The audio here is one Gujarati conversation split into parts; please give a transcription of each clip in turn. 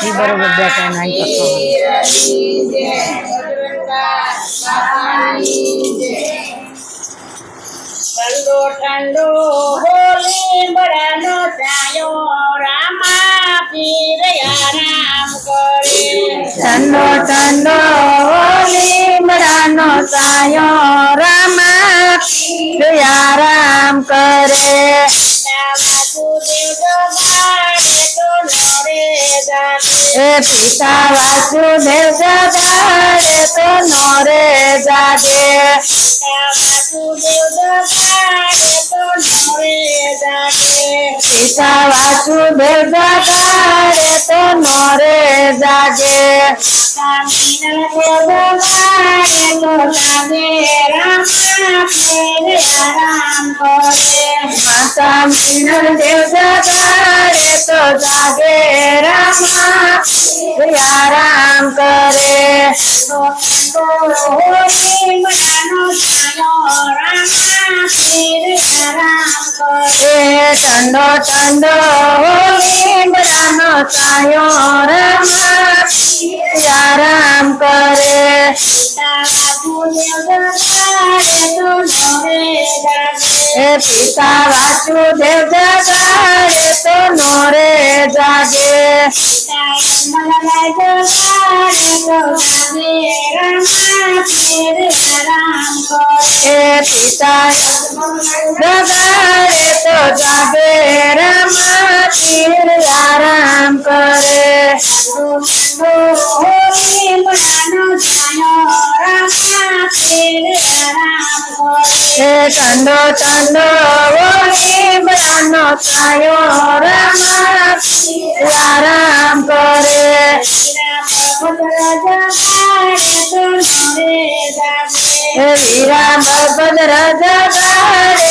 ઈ બરોબર બેઠા ને અહીં કથા ઠંડો ઠંડો હોલી બળાનો ચાયો રામા પીર આરામ કરે ઠંડો ઠંડો લીમડાનો સાયો રામા આરામ કરે એ પિતા વાસુદેવ જગાડે તો નોરે જાગે. પિતા વાસુદેવ જગાડે તો નોરે જાગે. માતા મીનળ દેવ જગાડે તો જાગે રામા આરામ કરે ઠંડો ઠંડો ए पिता वासुदेव जगा रे तो नोरे जागे। ए पिता जगा तो जागे रामा तीर એ ઠંડો ઠંડો લીમડાનો છાયો રામા આરામ કરે. એ વીરા બળભદ્ર જગાડે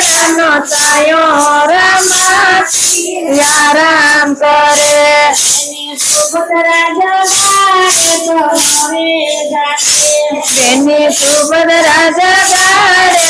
ઠંડો ઠંડો રામ રામા કરે તેની સુભદ્રા જગાડે તો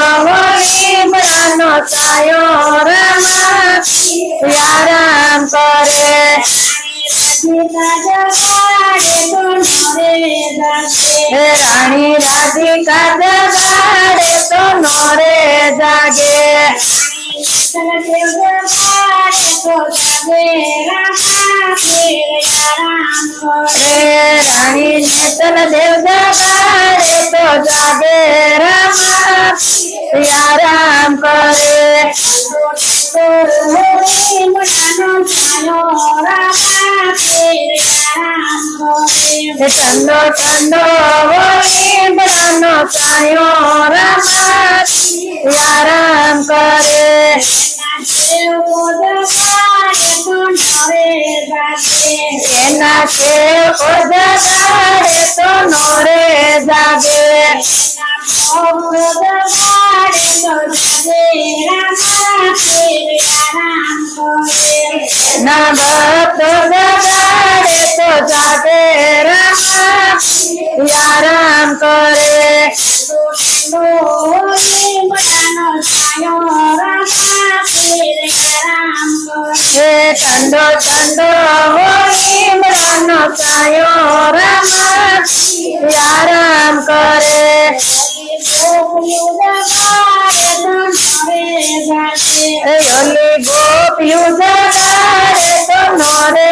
রানী রাধিকা জাগারে তো নরে জাগে। রানী নেতল দেব জাগারে তো জাগে রামা রাম করে। তোর মুড়ি মুড়ানো জানো রামা ઠંડો ઠંડો લીમડાનો રામા આરામ કરે એના સેવ જગાડે તો નોરે જાગે ના ભક્તો सिया राम करे। हे ठंडो ठंडो हो इमरान सायो राम। राम करे। অলি গোপিউ জাগারে তো নরে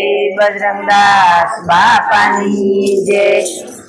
બજરંગદાસ બાપાની જય.